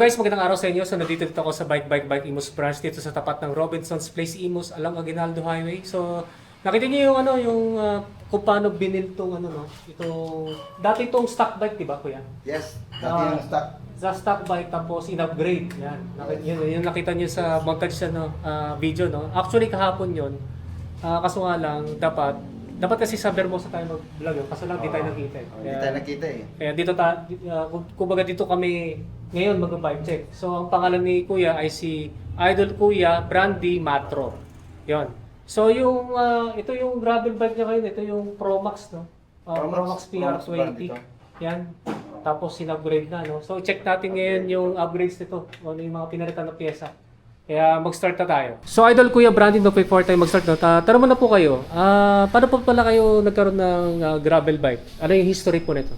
Guys, magandang araw sa inyo. So nandito dito ako sa Bike Bike Bike Imus branch dito sa tapat ng Robinson's Place Imus along Aguinaldo Highway. So nakita niyo yung ano yung uh, kung paano binil tong ano no. Itong dati itong stock bike, 'di ba, kuya? Yes, dati Ah. yung stock. Sa stock bike tapos in-upgrade. Yan. Nakita yun, yun nakita niyo sa montage sa no, ah, video no. Actually kahapon 'yon. Ah, kaso nga lang dapat dapat kasi sa Vermosa tayo mag-vlog yun. Kaso lang di tayo nakita. eh. Hindi tayo nakita eh. kaya dito ta, uh, kumbaga dito kami ngayon mag-vibe check. So ang pangalan ni Kuya ay si Idol Kuya Brandy Matro. 'Yon. So yung ah, ito yung gravel bike niya ngayon, ito yung Pro Max no. Ah, Pro Max Pro Max- Pro Max brand PR20. ito. Yan. Tapos sin-upgrade na no. So check natin ngayon yung upgrades nito. Ano yung mga pinalitan na pyesa. Kaya mag-start na tayo. So Idol Kuya Brandy no before tayo mag-start no. Ta tanong mo na po kayo. Ah, paano po pala kayo nagkaroon ng ah, gravel bike? Ano yung history po nito?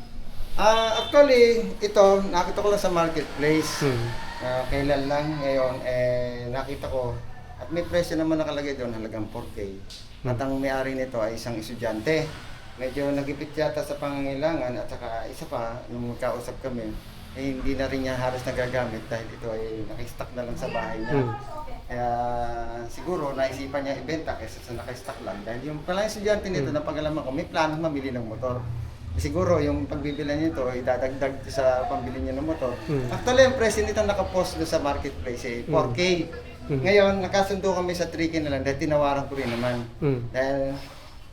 Ah, actually, ito, nakita ko lang sa marketplace. Hmm. Ah, kailan lang ngayon, eh, nakita ko. At may presyo naman nakalagay doon, halagang 4K. At ang may-ari nito ay isang estudyante. Medyo nagipit yata sa pangangailangan at saka isa pa, nung magkausap kami, eh, hindi na rin niya halos nagagamit dahil ito ay nakastock na lang sa bahay niya. Hmm. Kaya siguro naisipan niya ibenta kaysa sa naka-stock lang. Dahil yung pala estudyante nito, Hmm. napagalaman ko, may plano mamili ng motor. Siguro yung pagbibilan nito, idadagdag sa pambili niya ng motor. Hmm. Actually, ang presyo nito nakapost doon sa marketplace eh, 4K. Hmm. Ngayon, nakasundo kami sa 3K na lang dahil tinawaran ko rin naman. Mm. Dahil,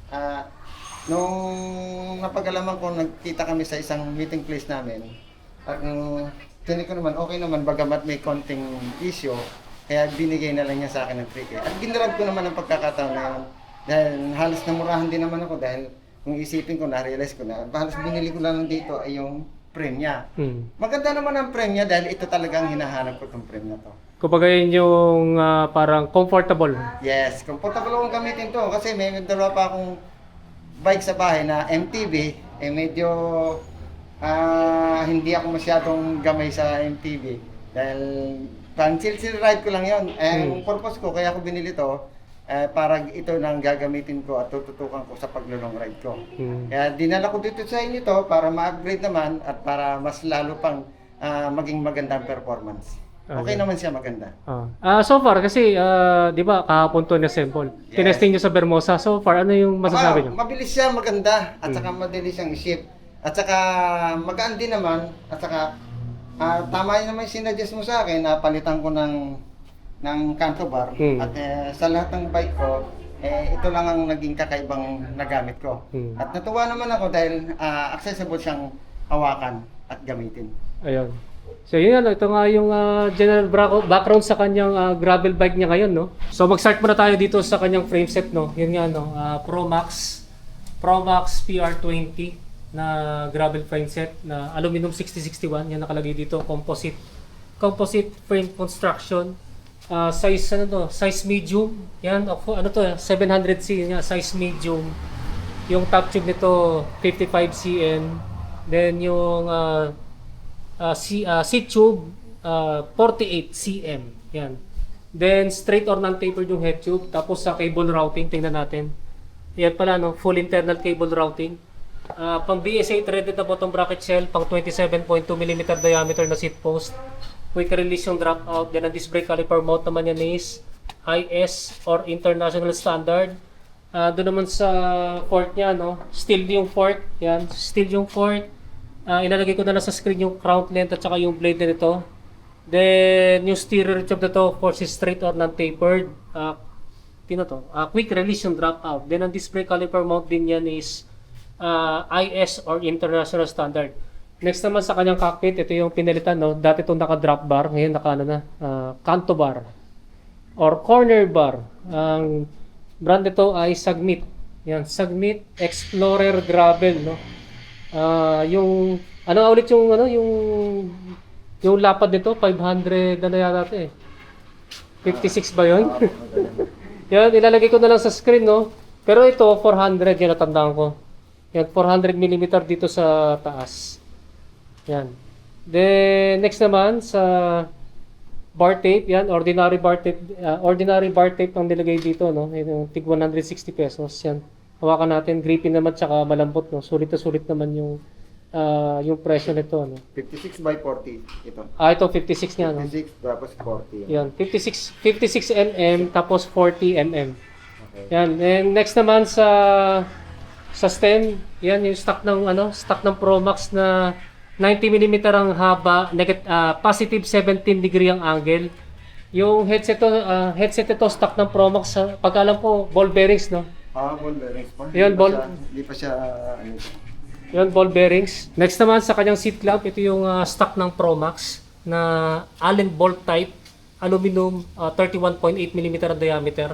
ah, nung napagalaman ko, nagkita kami sa isang meeting place namin. At nung tinig ko naman, okay naman, bagamat may konting issue, kaya binigay na lang niya sa akin ng 3K. At ginrab ko naman ang pagkakataon na yun. Dahil halos namurahan din naman ako dahil kung isipin ko, na-realize ko na, halos binili ko lang dito ay yung niya. Mm. Maganda naman ang niya dahil ito talagang hinahanap ko itong na to. Kumbaga yun yung ah, parang comfortable. Yes, comfortable akong gamitin to kasi may dalawa pa akong bike sa bahay na MTB, eh medyo ah, hindi ako masyadong gamay sa MTB dahil pang chill chill ride ko lang yon. Eh, Hmm. ang purpose ko kaya ako binili to eh, para ito nang gagamitin ko at tututukan ko sa paglulong ride ko. Mm. Kaya dinala ko dito sa inyo to para ma-upgrade naman at para mas lalo pang ah, maging magandang performance. Okay Okay. naman siya maganda. Ah, Ah, so far kasi ah, 'di ba kahapon to na-sample. Yes. Tinesting niyo sa Bermosa. So far ano yung masasabi niyo? Ah, mabilis siya, maganda, at saka madalis siyang i-ship. At saka magaan din naman, at saka ah, tama yun naman yung sinadjust mo sa akin na palitan ko ng ng canto bar. Hmm. At eh, sa lahat ng bike ko, eh, ito lang ang naging kakaibang nagamit ko. Hmm. At natuwa naman ako dahil ah, accessible siyang hawakan at gamitin. Ayun. So yun ano, ito nga yung ah, general background sa kanyang ah, gravel bike niya ngayon, no? So mag-start muna tayo dito sa kanyang frame set, no? Yun nga, no? ah, Pro Max, Pro Max PR20 na gravel frame set na aluminum 6061. Yan nakalagay dito, composite. Composite frame construction. Ah, size ano to? Size medium. Yan, ano to? 700C nga, size medium. Yung top tube nito 55 cm. Then yung uh, uh, si, uh, seat tube uh, 48 cm. Yan. Then straight or non-tapered yung head tube. Tapos sa cable routing, tingnan natin. Yan pala, no? full internal cable routing. Ah, pang BSA threaded na bottom bracket shell, pang 27.2 mm diameter na seat post. Quick release yung drop out. Then ang disc brake caliper mount naman yan is IS or international standard. Ah, doon naman sa port niya, no? Steel yung port. Yan, steel yung port. Ah, ilalagay ko na lang sa screen yung crown length at saka yung blade na nito. Then, yung steerer tube na to, of course, is straight or non-tapered. Uh, tino to? Ah, quick release yung drop out. Then, ang disc brake caliper mount din yan is ah, IS or International Standard. Next naman sa kanyang cockpit, ito yung pinalitan, no? Dati itong naka-drop bar, ngayon naka ano na, ah, canto bar or corner bar. Ang brand nito ay Sagmit. Yan, Sagmit Explorer Gravel, no? Ah, yung ano ulit yung ano yung yung lapad nito 500 ano yata eh. 56 ba 'yon? yan, ilalagay ko na lang sa screen, no? Pero ito 400 yan natandaan ko. Yan 400 mm dito sa taas. Yan. Then next naman sa bar tape, yan ordinary bar tape, ah, ordinary bar tape ang nilagay dito, no? Yan Yung tig 160 pesos yan. Hawakan natin, grippy naman tsaka malambot, no? Sulit na sulit naman yung ah, yung presyo nito, no? 56 by 40 ito. Ah, ito 56 nga, no? 56 tapos 40. Yan, 56 56 mm tapos 40 mm. Okay. Yan, and next naman sa sa stem, yan yung stock ng ano, stock ng Pro Max na 90 mm ang haba, negative, positive 17 degree ang angle. Yung headset to, ah, headset ito stock ng Pro Max, sa pagkalam ko ball bearings, no? Ah, ball bearings pa. Yun, ball- Hindi pa siya ano. Yun, ball bearings. Next naman sa kanyang seat clamp, ito yung ah, stock ng Pro Max na Allen bolt type, aluminum, ah, 31.8 mm ang diameter.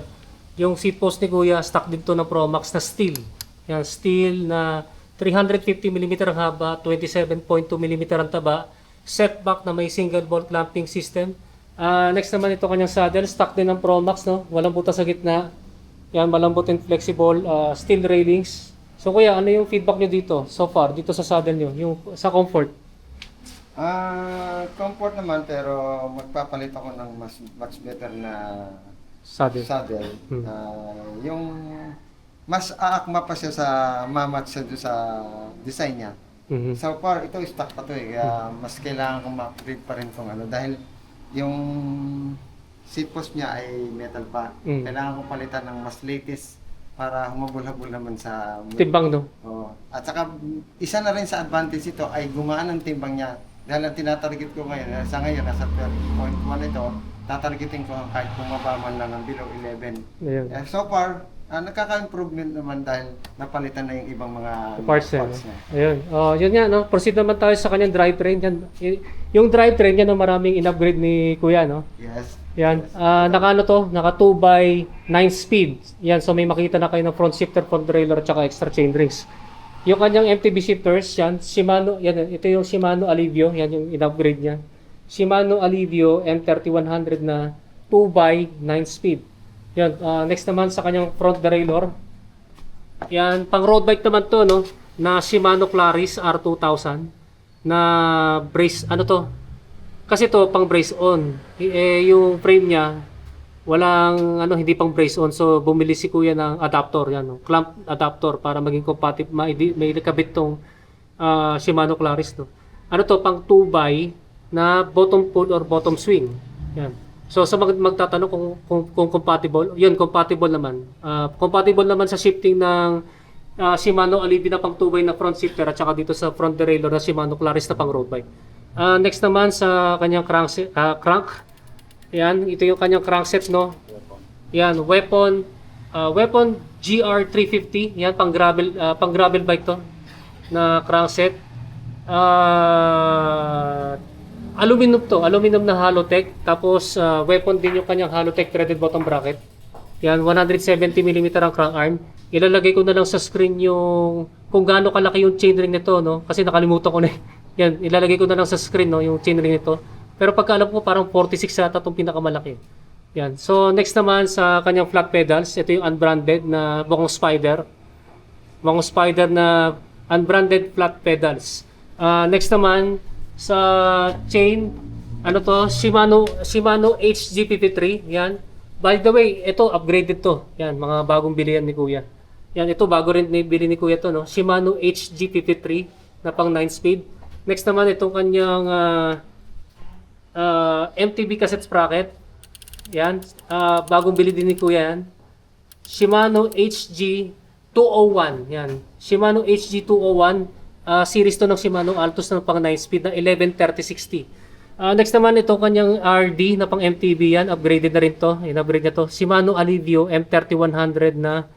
Yung seat post ni Kuya, stock din to ng Pro Max na steel. Yan, steel na 350 mm ang haba, 27.2 mm ang taba, setback na may single bolt clamping system. Ah, next naman ito kanyang saddle, stock din ng Pro Max, no? Walang butas sa gitna. Yan, malambot and flexible, ah, steel railings. So kuya, ano yung feedback nyo dito so far, dito sa saddle nyo, yung sa comfort? Ah, comfort naman pero magpapalit ako ng mas much better na Saddle. saddle. Hmm. Ah, yung mas aakma pa siya sa mamatch siya sa design niya. Mhm. So far, ito stock pa to eh. Kaya mas kailangan kong ma-upgrade pa rin tong ano. Dahil yung seat post niya ay metal pa. Mm. Kailangan kong palitan ng mas latest para humabol-habol naman sa... Timbang no? Oo. At saka, isa na rin sa advantage ito ay gumaan ang timbang niya. Dahil ang tinatarget ko ngayon, eh, sa ngayon, nasa 12.1 ito, tatargeting ko kahit bumaba man lang ang below 11. Ayun. Eh, so far, ah, nagkaka-improvement naman dahil napalitan na yung ibang mga Parts eh. niya. Ayun. Oh, yun nga no. Proceed naman tayo sa kanyang drivetrain yan. Y- Yung drivetrain yan ang maraming in-upgrade ni Kuya no. Yes. Yan. Ah, naka ano to? Naka 2 by 9 speed. Yan. So may makita na kayo ng front shifter, front derailleur at saka extra chain rings. Yung kanyang MTB shifters, yan, Shimano, yan, ito yung Shimano Alivio, yan yung in-upgrade niya. Shimano Alivio M3100 na 2 by 9 speed. Yan, ah, next naman sa kanyang front derailleur. Yan, pang road bike naman to, no? Na Shimano Claris R2000 na brace, ano to? Kasi to pang brace on. Eh, yung frame niya walang ano hindi pang brace on so bumili si kuya ng adapter yan no? clamp adapter para maging compatible may, may nakabit tong ah, Shimano Claris no. Ano to pang 2 by na bottom pull or bottom swing. Yan. So sa mag magtatanong kung, kung kung compatible, yun compatible naman. Ah, compatible naman sa shifting ng ah, Shimano Alibi na pang 2 by na front shifter at saka dito sa front derailleur na Shimano Claris na pang road bike. Ah, next naman sa kanyang crank ah, crank. Yan, ito yung kanyang crankset no. Yan, weapon ah, weapon GR350. Yan pang gravel ah, pang gravel bike to na crankset. Ah, aluminum to, aluminum na Halotech. Tapos ah, weapon din yung kanyang Halotech threaded bottom bracket. Yan, 170 mm ang crank arm. Ilalagay ko na lang sa screen yung kung gaano kalaki yung chainring nito, no? Kasi nakalimutan ko na. eh. Yan, ilalagay ko na lang sa screen, no, yung chainring nito. Pero pagka alam ko, parang 46 yata itong pinakamalaki. Yan. So, next naman sa kanyang flat pedals, ito yung unbranded na Bokong Spider. Bokong Spider na unbranded flat pedals. Ah, next naman, sa chain, Ano to? Shimano Shimano HG53. Yan. By the way, ito upgraded to. Yan, mga bagong bili yan ni Kuya. Yan, ito bago rin bili ni Kuya to, no? Shimano HG53 na pang 9 speed. Next naman itong kanyang ah, ah, MTB cassette sprocket. Yan, ah, bagong bili din ni Kuya yan. Shimano HG 201. Yan. Shimano HG 201. Ah, series to ng Shimano Altos na pang 9 speed na 113060. Ah, next naman ito kanyang RD na pang MTB yan. Upgraded na rin to. In-upgrade na to. Shimano Alivio M3100 na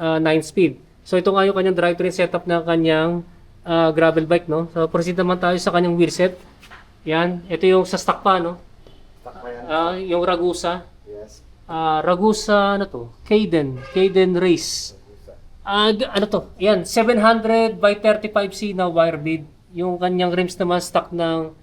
ah, 9 speed. So ito nga yung kanyang drivetrain setup ng kanyang ah, gravel bike. No? So proceed naman tayo sa kanyang wheelset. Yan. Ito yung sa stock pa. No? Tak pa yan. Ah, yung Ragusa. Yes. Ah, Ragusa, ano to? Caden. Caden Race. D- ano to? Yan, 700 by 35C na wire bead. Yung kanyang rims naman stock ng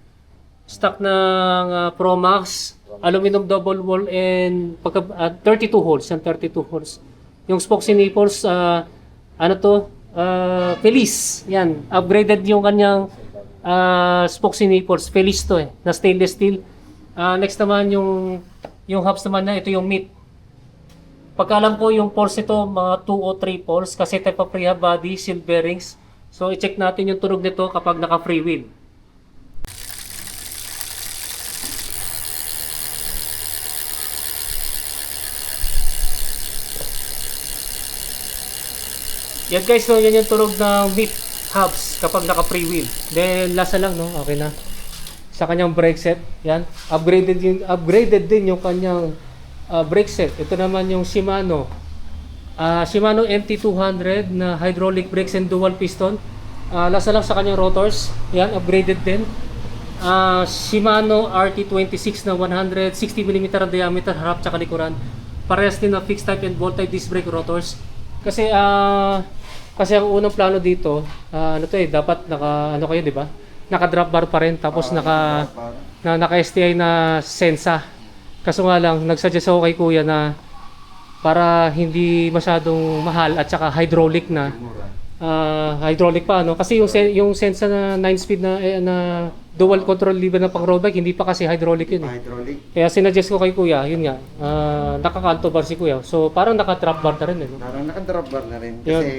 stock ng ah, Pro Max, aluminum double wall and pagka, ah, 32 holes, yan 32 holes. Yung spokes and nipples, ah, ano to? Ah, Feliz. Yan, upgraded yung kanyang ah, spokes and nipples. Feliz to eh, na stainless steel. Ah, next naman yung yung hubs naman na ito yung meat. Pagkalam ko yung pulse nito, mga 2 o 3 pulse kasi type of rehab body, seal bearings. So i-check natin yung tunog nito kapag naka free wheel. Yan guys, no, yan yung tunog ng meat hubs kapag naka free wheel. Then lasa lang, no, okay na. Sa kanyang brake set, yan. Upgraded din, upgraded din yung kanyang ah, brake set. Ito naman yung Shimano. Ah, Shimano MT200 na hydraulic brakes and dual piston. Ah, lasa lang sa kanyang rotors. Yan, upgraded din. Ah, Shimano RT26 na 160mm ang diameter harap tsaka likuran. Parehas din na fixed type and bolt type disc brake rotors. Kasi ah kasi ang unang plano dito, ah, ano to eh, dapat naka ano kayo, 'di ba? Naka drop bar pa rin tapos naka na naka STI na Sensa. Kaso nga lang, nagsuggest ako kay Kuya na para hindi masyadong mahal at saka hydraulic na. ah, hydraulic pa no kasi yung sen- yung Sensa na 9 speed na eh, na dual control lever na pang road bike hindi pa kasi hydraulic yun. Eh. Hydraulic. Kaya sinuggest ko kay Kuya, yun nga, ah, nakakanto bar si Kuya. So parang naka-trap bar na rin eh. No? Parang naka-drop bar na rin. Yun. Kasi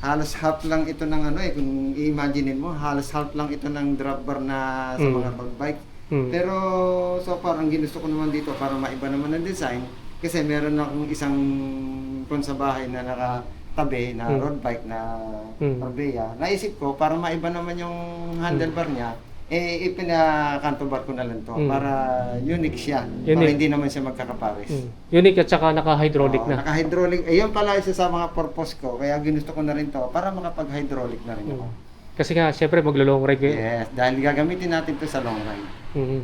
halos half lang ito ng ano eh, kung i-imaginein mo, halos half lang ito ng drop bar na sa Mm. mga bike. Hmm. Pero so far, ang ginusto ko naman dito para maiba naman ang design, kasi meron akong isang kon sa bahay na nakatabi na Mm. road bike na Mm. Orbea. Naisip ko, para maiba naman yung handlebar niya, eh ipinakantobar ko na lang to Mm. para unique siya. Para Unique. hindi naman siya magkakapares. Hmm. Unique at saka naka-hydraulic Oo, na. Naka-hydraulic. Eh, yun pala isa sa mga purpose ko. Kaya ginusto ko na rin to para makapag-hydraulic na rin ako. Kasi nga, syempre maglo-long ride kayo. Yes, dahil gagamitin natin to sa long ride. Mhm.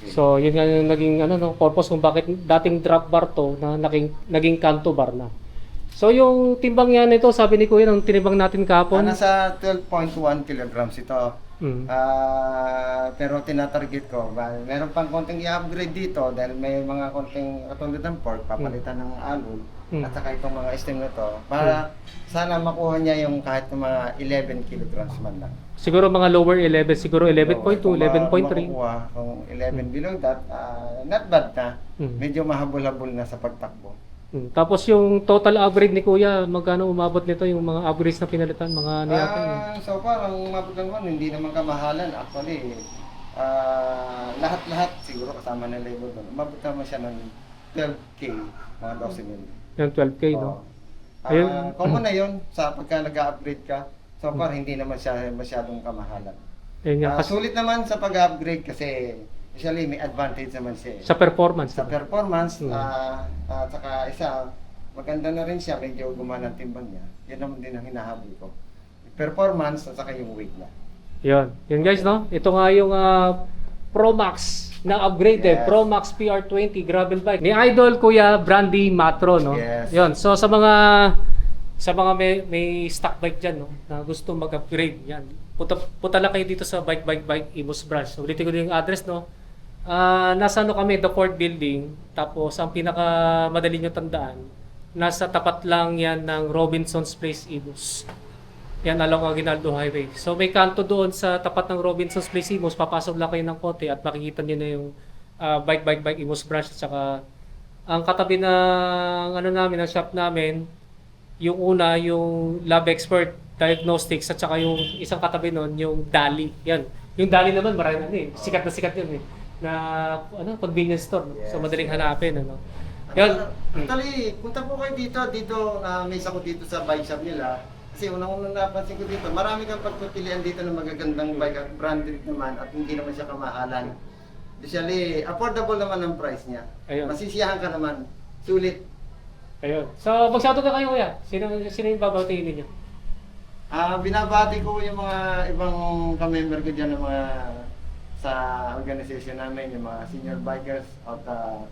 Okay. So, yun nga yung naging ano no, purpose kung bakit dating drop bar to na naging naging kanto bar na. So, yung timbang yan ito, sabi ni Kuya nung tinimbang natin Ah, kahapon. nasa 12.1 kilograms ito. Mm. Ah, pero tinatarget ko, well, meron pang konting i-upgrade dito dahil may mga konting katulad ng pork, papalitan ng alon, Mm. at saka itong mga stem na to, para sana makuha niya yung kahit ng mga 11 kilograms man lang. Siguro mga lower 11, siguro 11.2, So, kung ma- 11.3. makukuha, kung 11 below that, ah, not bad na. Mm. Medyo mahabol-habol na sa pagtakbo. Mm. Tapos yung total upgrade ni Kuya, magkano umabot nito yung mga upgrades na pinalitan, mga ano yata yun? Ah, so far, ang umabot naman, hindi naman kamahalan. Actually, ah, lahat-lahat, siguro kasama na labor doon, umabot naman siya ng 12K, mga 12 mil. Yung 12K, no? Ah, Ayun. common na yun sa pagka nag-upgrade ka. So far, hindi naman siya masyadong kamahalan. Ayun nga, Ah, kasi sulit naman sa pag-upgrade kasi usually may advantage naman siya. eh. sa performance. sa performance, Mm. ah, at saka isa, maganda na rin siya, medyo gumana ang timbang niya. Yan naman din ang hinahabol ko. Performance at saka yung weight niya. Yun. Yun guys, no? Ito nga yung ah, Pro Max na upgraded Yes. Pro Max PR20 gravel bike ni Idol Kuya Brandy Matro, no? Yes. Yun. So sa mga sa mga may, may stock bike diyan, no, na gusto mag-upgrade, yan. Punta, punta lang kayo dito sa Bike Bike Bike Imus branch. So, ulitin ko din yung address, no? Ah, nasa ano kami, the Ford Building. Tapos ang pinaka madali nyo tandaan, nasa tapat lang yan ng Robinson's Place Imus. Yan along Aguinaldo Highway. So may kanto doon sa tapat ng Robinson's Place Imos, papasok lang kayo ng konti at makikita niyo na yung ah, bike bike bike Imos branch at saka ang katabi ng ano namin, ng shop namin, yung una yung lab expert diagnostics at saka yung isang katabi noon yung Dali. Yan. Yung Dali naman marami ano eh. Sikat na sikat yun eh. Na ano, convenience store. no? so Yes, madaling yes. hanapin ano. Yan. Actually, punta po kayo dito, dito na may ako dito sa bike shop nila. Kasi unang-unang napansin ko dito, marami kang pagpipilian dito ng magagandang bike at branded naman at hindi naman siya kamahalan. Usually, affordable naman ang price niya. Ayun. Masisiyahan ka naman. Sulit. Ayun. So mag-shoutout na kayo kuya. Sino sino yung babatiin ninyo? Ah, binabati ko yung mga ibang ka-member ko diyan ng mga sa organization namin, yung mga senior bikers at uh,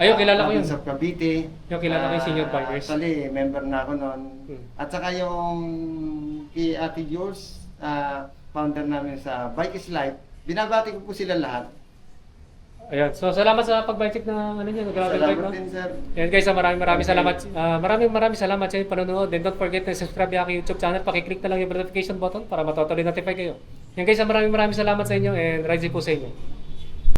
Ayun, kilala ko yun. Sa Cavite. Yung kilala ko yung senior Ah, bikers. Actually, member na ako noon. Hmm. At saka yung kay Ate Jules, ah, founder namin sa Bike is Life, binabati ko po sila lahat. Ayun. So salamat sa pag-bike ng ano niyo, grabe bike Salamat no. din, sir. Yan guys, ah, maraming maraming Okay. salamat. Ah, maraming maraming salamat sa inyong panonood. And don't forget to subscribe yung aking YouTube channel. Paki-click na lang yung notification button para matotally notify kayo. Yan guys, ah, maraming maraming salamat sa inyo and rise po sa inyo.